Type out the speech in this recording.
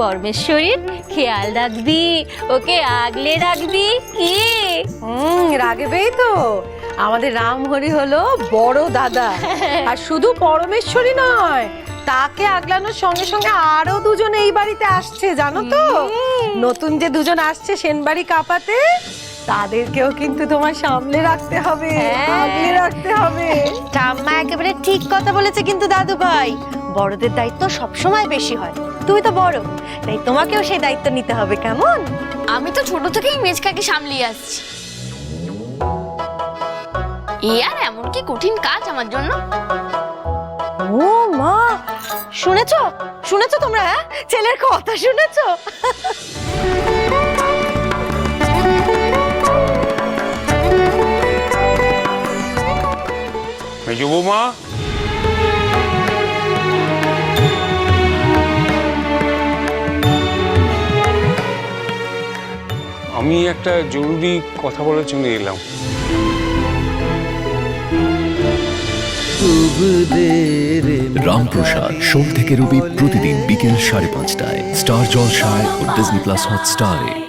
পরমেশ্বরীর খেয়াল রাখবি ওকে আগলে রাখবি কি? হুম রাগবেই তো। আমাদের রামহরি হলো বড় দাদা। আর শুধু পরমেশ্বরী নয় তাকে আগলানোর সঙ্গে সঙ্গে আরও দুজন এই বাড়িতে আসছে জানো তো? নতুন যে দুজন আসছে সেনবাড়ি কাপাতে তাদেরকেও কিন্তু তোমার সামলে রাখতে হবে হ্যাঁ। আগলে রাখতে হবে। ঠাম্মা একেবারে ঠিক কথা বলেছে কিন্তু দাদু ভাই বড়দের দায়িত্ব সবসময় বেশি হয়। তুমি তো বড় তাই তোমাকেও সেই দায়িত্ব নিতে হবে কেমন? আমি তো ছোট থেকেই মেজকাকে সামলিয়ে আসছি। এ আর এমন কি কঠিন কাজ আমার জন্য? ও মা শুনেছো? শুনেছো তোমরা হ্যাঁ? ছেলের কথা শুনেছো? মেজো বৌমা আমি একটা জরুরি কথা বলার জন্য এলাম। রামপ্রসাদ, সোম থেকে রবি প্রতিদিন বিকেল সাড়ে পাঁচটায়। স্টার জলসায় ও ডিজনি প্লাস হটস্টারে।